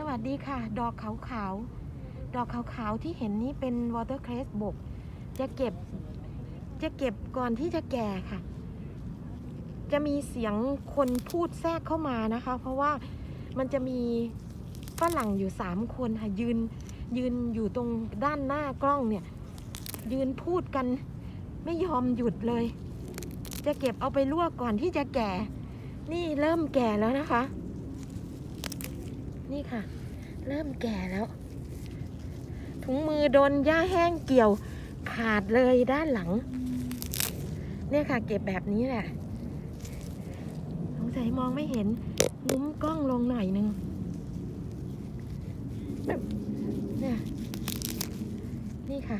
สวัสดีค่ะ ดอกขาวๆ ดอกขาวๆ ที่เห็นนี้เป็นวอเตอร์เครสบก จะเก็บ จะเก็บก่อนที่จะแก่ค่ะ จะมีเสียงคนพูดแทรกเข้ามานะคะ เพราะว่ามันจะมีฝรั่งอยู่สามคนค่ะ ยืน ยืนอยู่ตรงด้านหน้ากล้องเนี่ย ยืนพูดกันไม่ยอมหยุดเลย จะเก็บเอาไปลวกก่อนที่จะแก่ นี่เริ่มแก่แล้วนะคะ นี่ค่ะ เริ่มแก่แล้ว ถุงมือโดนหญ้าแห้งเกี่ยว ขาดเลยด้านหลัง เนี่ยค่ะ เก็บแบบนี้แหละสงสัยมองไม่เห็นงุ้มกล้องลงหน่อยนึงเนี่ยนี่ค่ะ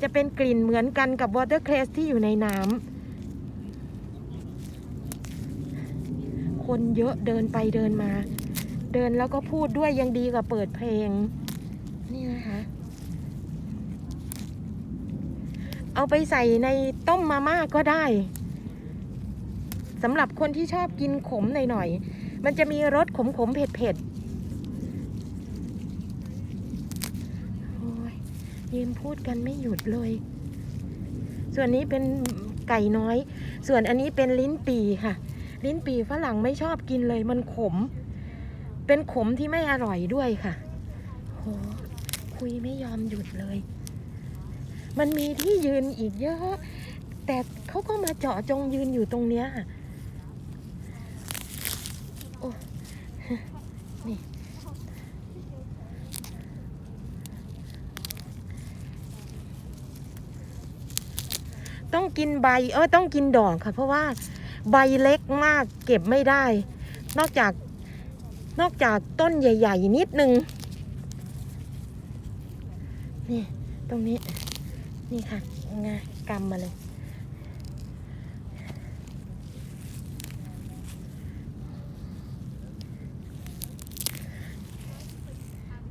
จะเป็นกลิ่นเหมือนกันกับวอเตอร์เครสที่อยู่ในน้ำคนเยอะเดินไปเดินมา เดินแล้วก็พูดด้วยยังดีกว่าเปิดเพลง นี่นะคะ เอาไปใส่ในต้มมาม่าก็ได้สำหรับคนที่ชอบกินขมหน่อยๆมันจะมีรสขมๆเผ็ดๆโอ้ยยืนพูดกันไม่หยุดเลย ส่วนนี้เป็นไก่น้อย ส่วนอันนี้เป็นลิ้นปีค่ะ ลิ้นปีฝรั่งไม่ชอบกินเลยมันขม เป็นขมที่ไม่อร่อยด้วยค่ะโหคุยไม่ยอมหยุดเลย มันมีที่ยืนอีกเยอะ แต่เขาก็มาเจาะจงยืนอยู่ตรงเนี้ยโอ้นี่ต้องกินใบเออต้องกินดอกค่ะ เพราะว่าใบเล็กมากเก็บไม่ได้ นอกจาก นอกจากต้นใหญ่ ๆ นิดนึงนี่ตรงนี้ นี่ค่ะงากำมาเลย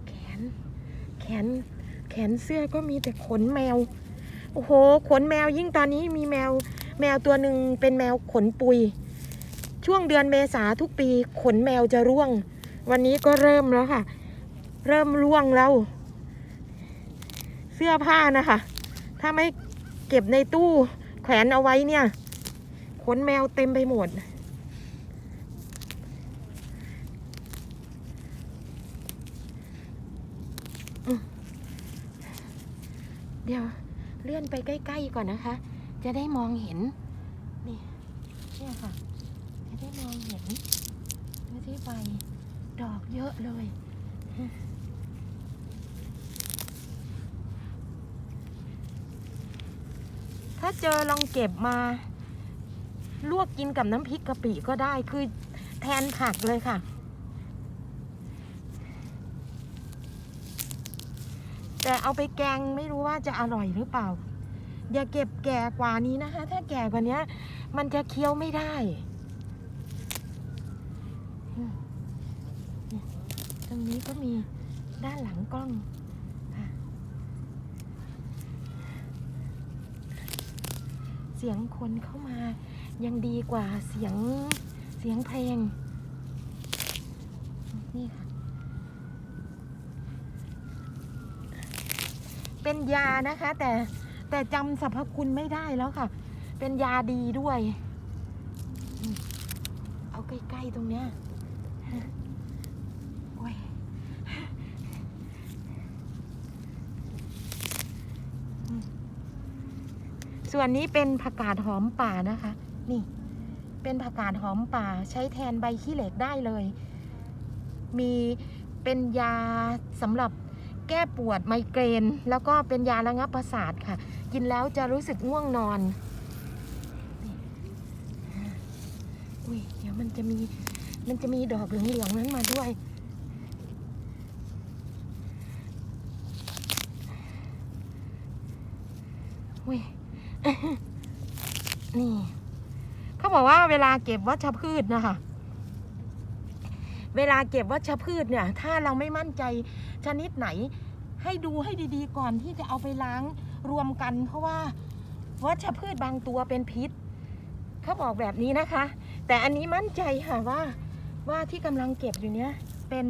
แขน แขน แขนเสื้อก็มีแต่ขนแมว โอ้โห ขนแมวยิ่งตอนนี้มีแมว แมวตัวหนึ่งเป็นแมวขนปุย ช่วงเดือนเมษาทุกปีขนแมวจะร่วง วันนี้ก็เริ่มแล้วค่ะ เริ่มร่วงแล้ว เสื้อผ้านะคะ ถ้าไม่เก็บในตู้แขวนเอาไว้เนี่ย ขนแมวเต็มไปหมด เดี๋ยวเลื่อนไปใกล้ ๆ ก่อนนะคะ จะได้มองเห็น นี่เนี่ยค่ะ จะได้มองเห็นดูที่ใบ ดอกเยอะเลยถ้าเจอลองเก็บมา ลวกกินกับน้ำพริกกะปิก็ได้คือแทนผักเลยค่ะ แต่เอาไปแกงไม่รู้ว่าจะอร่อยหรือเปล่า อย่าเก็บแก่กว่านี้นะคะ ถ้าแก่กว่านี้มันจะเคี้ยวไม่ได้อืมเนี่ยต รงนี้ก็มีด้านหลังกล้องค่ะเสียงคนเข้ามายังดีกว่าเสียงเสียงเพลง นี่ค่ะ เป็นยานะคะ แต่แต่จำสรรพคุณไม่ได้แล้วค่ะ เป็นยาดีด้วย เอาใกล้ ๆ ตรงเนี้ยโอ้ยอืม ส่วนนี้เป็นผักกาดหอมป่านะคะ นี่ เป็นผักกาดหอมป่าใช้แทนใบขี้เหล็กได้เลย มีเป็นยาสำหรับแก้ปวดไมเกรน แล้วก็เป็นยาระงับประสาทค่ะ กินแล้วจะรู้สึกง่วงนอนอุ้ยเดี๋ยวมันจะมีมันจะมีดอกเหลืองๆนั้นมาด้วย อุ้ย นี่ เขาบอกว่าเวลาเก็บวัชพืชนะคะ เวลาเก็บวัชพืชเนี่ย ถ้าเราไม่มั่นใจชนิดไหน ให้ดูให้ดีๆ ก่อนที่จะเอาไปล้างรวมกัน เพราะว่าวัชพืชบางตัวเป็นพิษ เขาบอกแบบนี้นะคะ แต่อันนี้มั่นใจค่ะว่า ว่าที่กำลังเก็บอยู่เนี้ยเป็น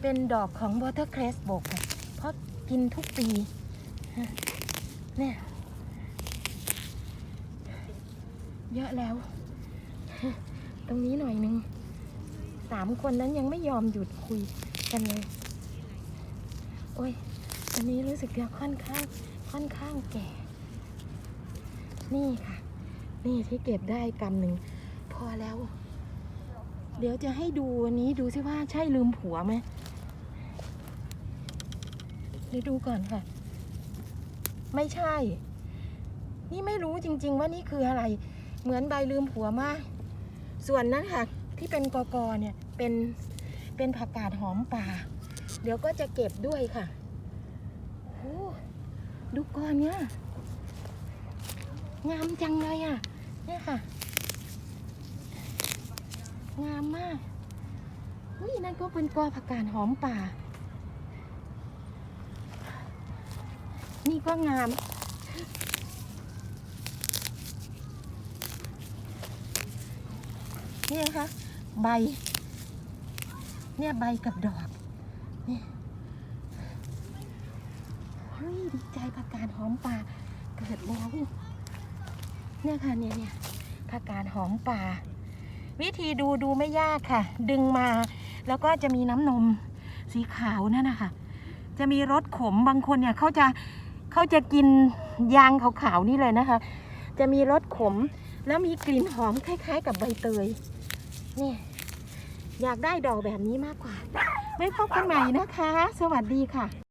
เป็นดอกของ watercress บกเพราะกินทุกปีเนี่ย เยอะแล้ว ตรงนี้หน่อยนึงสามคนนั้นยังไม่ยอมหยุดคุยกันเลย โอ้ยอันนี้รู้สึกจะค่อนข้างค่อนข้างแก่ นี่ค่ะ นี่ที่เก็บได้กำหนึ่งพอแล้ว เดี๋ยวจะให้ดูวันนี้ดูซิว่าใช่ลืมผัวไหมเดี๋ยวดูก่อนค่ะ ไม่ใช่ นี่ไม่รู้จริง ๆ ว่านี่คืออะไร เหมือนใบลืมผัวมาก ส่วนนั้นค่ะที่เป็นกอกอเนี่ยเป็นเป็นผักกาดหอมป่า เดี๋ยวก็จะเก็บด้วยค่ะโอ้ดูก่อนเนี่ยงามจังเลยอะเนี่ยค่ะ งามมากอุ้ยนั่นก็เป็นกอผักกาดหอมป่า นี่ก็งาม นี่นะคะใบ เนี่ยใบกับดอกนี่เฮ้ยดีใจผักกาดหอมป่าเกิดแล้วเนี่ยค่ะเนี่ยเนี่ยผักกาดหอมป่า วิธีดูดูไม่ยากค่ะ ดึงมาแล้วก็จะมีน้ำนมสีขาวนั่นนะคะจะมีรสขมบางคนเนี่ยเขาจะเขาจะกินยางขาวๆนี่เลยนะคะ จะมีรสขมแล้วมีกลิ่นหอมคล้าย ๆ กับใบเตย นี่อยากได้ดอกแบบนี้มากกว่า ไม่พบกันใหม่นะคะ สวัสดีค่ะ